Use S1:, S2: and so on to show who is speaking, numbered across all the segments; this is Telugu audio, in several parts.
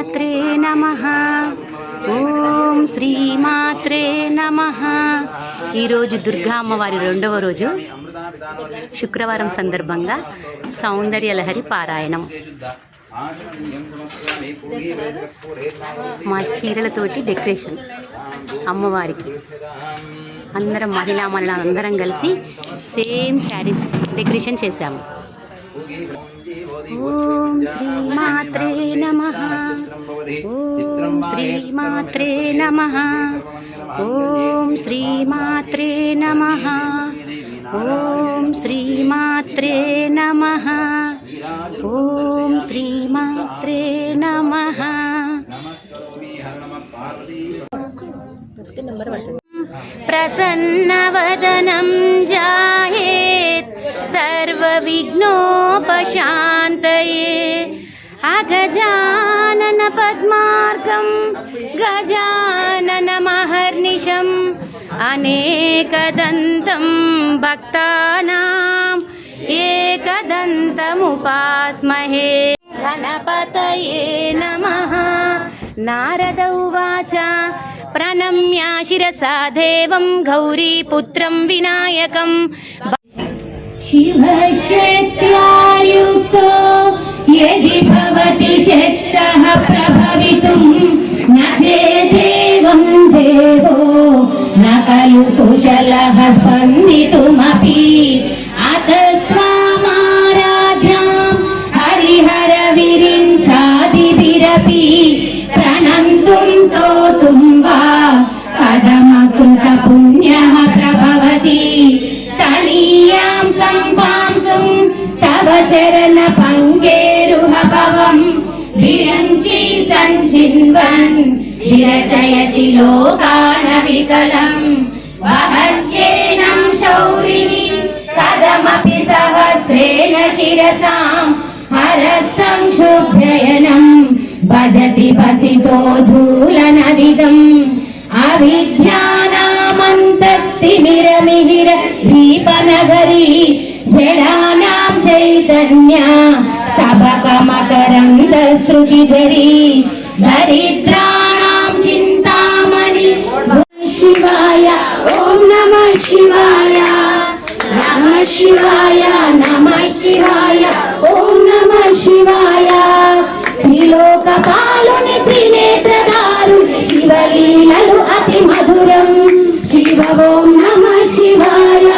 S1: శ్రీమాత్రే నమ. ఓం శ్రీమాత్రే నమ. ఈరోజు దుర్గా అమ్మవారి రెండవ రోజు శుక్రవారం సందర్భంగా సౌందర్యలహరి పారాయణం. మా చీరలతోటి డెకరేషన్ అమ్మవారికి. అందరం మహిళా మహిళ అందరం కలిసి సేమ్ శారీస్ డెకరేషన్ చేశాము. ఓం శ్రీమాత్రే నమ. श्रीमात्रे नमः। ॐ श्रीमात्रे नमः। ॐ श्रीमात्रे नमः। ॐ श्रीमात्रे नमः। प्रसन्नवदनं जायेत्। सर्वविघ्नोपशान्तये। अगजा अगजाननपद्मार्गं गजाननमहर्निशम् अनेकदन्तं भक्तानाम् एकदन्तमुपास्महे। गणपतये नमः। नारद उवाच प्रणम्या शिरसा देवं गौरीपुत्रं विनायकम्
S2: शिवशक्त्यायुक्तो कुशलः स्पन्दितुमपि अतः स्वामाराध्यां हरिहरविरिञ्चादिभिरपि प्रणन्तुं स्तोतुं वा कथमकृतपुण्यः प्रभवति तनीयां सम्पांसुं तव चरणपङ्केरुहभवम् विरञ्ची सञ्चिन्वन् विरचयति लोकानविकलम् वहत्येनं शौरिणि कदमपि सहस्रेण शिरसाम् हरः संक्षुभ्ययनम् भजति वसितो धूलनविदम् अभिज्ञानामन्तस्तिमिरमिहिर दीपनगरी जडानां चैतन्या स्तबकमकरन्दश्रुतिजरी दरिद्राणां శివం శివ ఓం నమ శివాయ.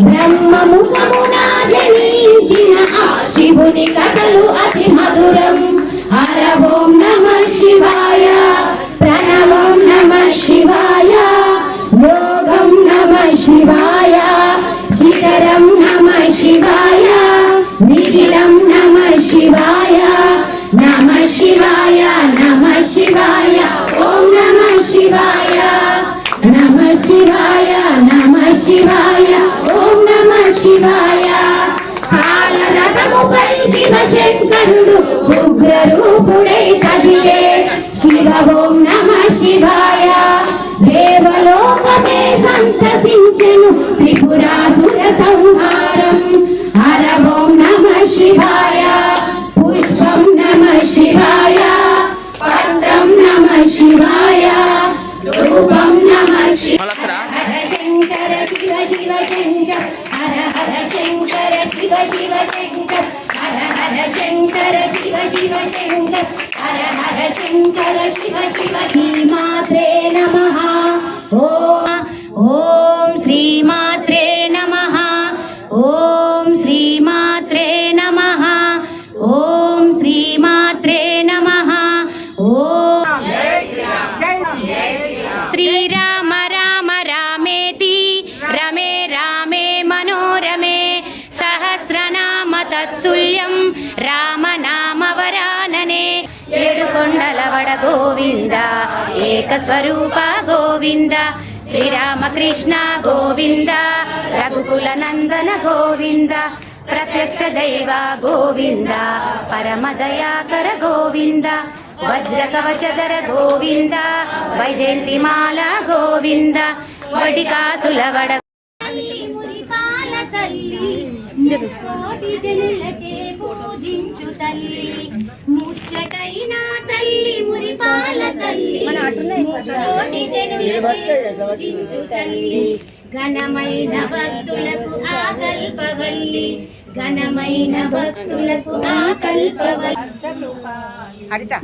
S2: బ్రహ్మము బ్రహ్మముఖమున జనించిన ఆ శివుని కథలు అతి మధురం. హర ఓం నమ శివాయ. ప్రణవం నమ శివాయ. యోగం నమ శివాయ. శిఖరం నమ శివాయ. నిఖిలం నమ శివాయ. శివశంకరుడు ఉగ్ర రూపుడై కదిలే శివ ఓం నమ శివాయ. దేవలోకమే సంతసించెను త్రిపురాసుర సంహారం. హర ఓం నమ శివాయ. పుష్పం నమ శివాయ. పత్రం నమ శివాయ. రూపం నమ హర శంకర శివ శివ శంకర. హర హర శంకర శివ శివ శంకర శివ శివ శంకర హర హర శంకర శివ శివ శ్రీమాత్రే నమః ఓం
S1: ఓం శ్రీమాత్రే నమ ఓం శ్రీమాత్రే నమ ఓం శ్రీమాత్రే నమ ఓం శ్రీరామ రామ రామేతి రమే రామే గోవింద ఏకస్వరూప గోవింద శ్రీరామకృష్ణ గోవింద రఘుకుల నందన గోవింద ప్రత్యక్ష దైవ గోవింద పరమ దయాకర గోవింద వజ్ర కవచధర గోవింద వైజయంతిమాల గోవింద వడికాసుల వడ
S2: కోటి జనులచే పూజించు తల్లి. ముచ్చటైన తల్లి కోటి పూజించు తల్లి. ఘనమైన భక్తులకు ఆ కల్పవల్లి ఘనమైన భక్తులకు ఆ కల్పవల్లి
S3: హరిత